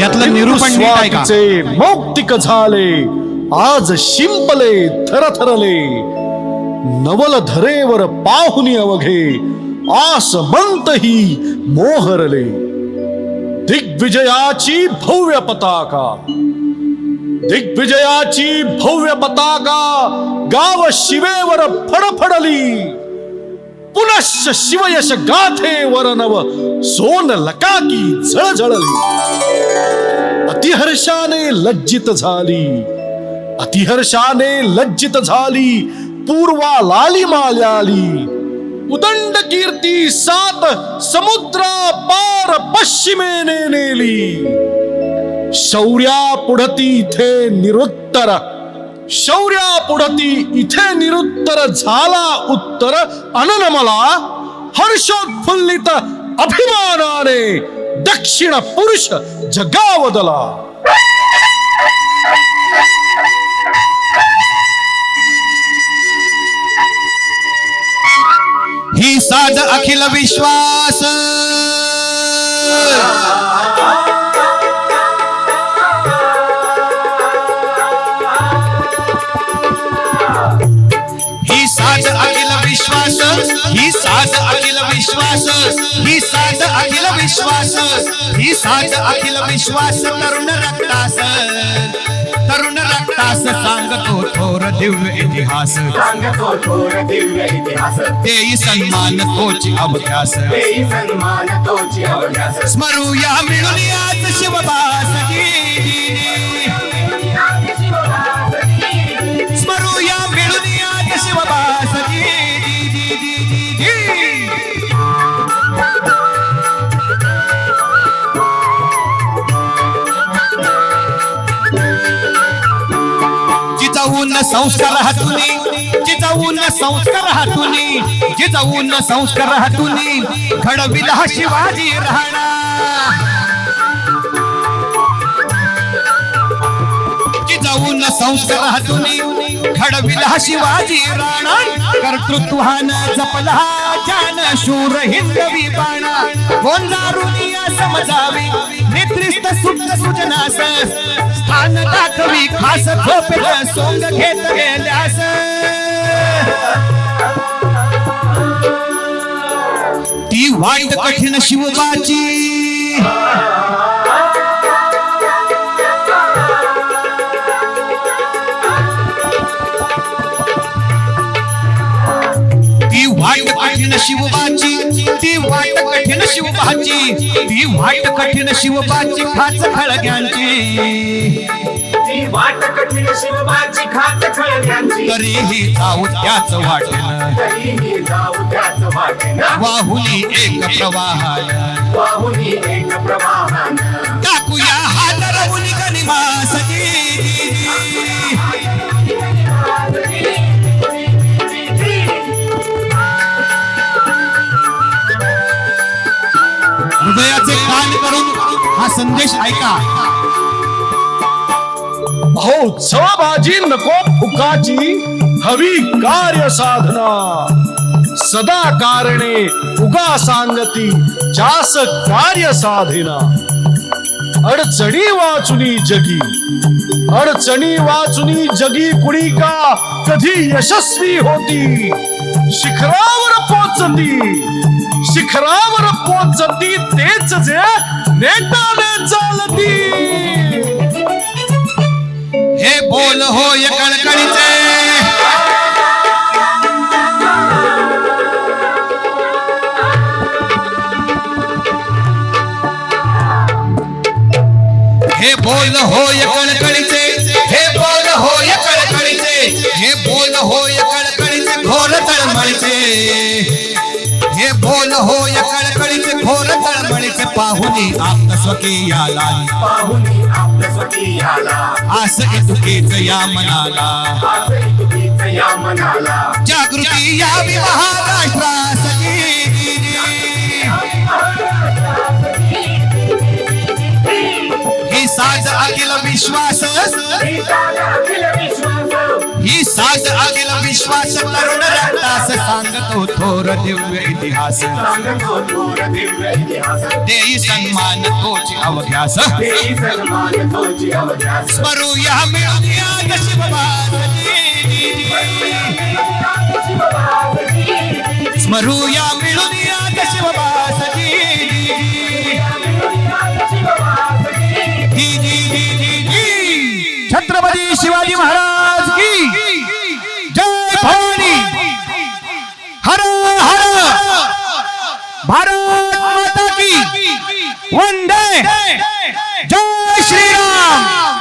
यातलं निरूपण नीट आहे का? स्वातीचे मौक्तिक झाले. आज शिंपले थरथरले. नवल धरेवर पाहुनी अवघे आस ही मोहरले. दिग्विजयाची भव्य पताका. दिग्विजयाची भव्य पताका गाव शिवेवर फडफडली. पुनश्च शिवयश गाथेवर नव सोन लकाकी झळझळली. अतिहर्षाने लज्जित झाली. अतिहर्षाने लज्जित झाली. पूर्वा लाली माल्याली उदंड कीर्ती सात समुद्रा पार पश्चिमेने नेली. शौर्या पुढती इथे निरुत्तर. शौर्या पुढती इथे निरुत्तर झाला उत्तर. अननमला हर्षोत्फुल्लित अभिमानाने दक्षिण पुरुष जगावदला. ही साध अखिल विश्वास. ही साध अखिल विश्वास. ही साध अखिल विश्वास. ही साध अखिल विश्वास. ही साध अखिल विश्वास तरुण रक्तास. तरुण रक्तास सांगतो दिव्य इतिहास। सांगतो थोर दिव्य इतिहास देई सन्मान तोची अभ्यास। देई सन्मान तोची अभ्यास। स्मरूया मिळून आज शिवबास। जिजाऊन संस्कार हातुनी जिजाऊन संस्कार हातुनी जिजाऊन संस्कार हातुनी घडविला शिवाजी राणा. जिजाऊन संस्कार हातुनी घडविल शिवाजी राणा. कर्तृत्वान जपला जान शूर हिंदवी बाणा गोंधारुनिया समजावी सुप्त सुजनास स्थान दाखवी खास झोपेल सोंग घेत गेल्यास ती वाईट कठीण शिवबाची। ती वाट कठीण शिवबाची। शिवबाची ती वाट कठीण शिवबाची खाच खळग्यांची. ती वाट कठीण शिवबाची खात खळग्यांची. तरीही जाऊ त्याच वाटेन. तरीही जाऊ त्याच वाटेन. वाहुली एक प्रवाहान. वाहुनी एक प्रवाहान. टाकूया हात गनिमासकी हृदयाचे कान करून हा संदेश ऐका. भाऊ चवाबाजी नको फुकाची हवी कार्य साधना. सदा कारणे उगा सांगती जास कार्य साधना. अडचणी वाचुनी जगी. अडचणी वाचुनी जगी कुणी का? कधी यशस्वी होती? शिखरावर पोचती. शिखरावर पोचती, तेच जे नेटाने चालती. हे बोल होय कळकळीचे हे बोल होय कळकळीचे हे बोल होय कळकळीचे हे बोल होय कळकळीचे घोर तळमळीचे. बोल होय कळकळीचे घोर तळमळीचे पाहुनी आप स्वकीयाला स्वकीयाला आस इतुकीच या मनाला. या मनाला. जागृती यावी महाराष्ट्रासाठी. ही साज अखिल विश्वास. ही जागा अखिल विश्वास. ही साज अखिल विश्वास सांगतो सांगतो थोर दिव्य इतिहास सांगतो थोर दिव्य इतिहास देई सन्मान तोची अवघ्यास देई सन्मान तोची अवध्यास स्मरूया मिळूया शिवबाजी स्मरूया मिळूया one day. Jai Shri Ram.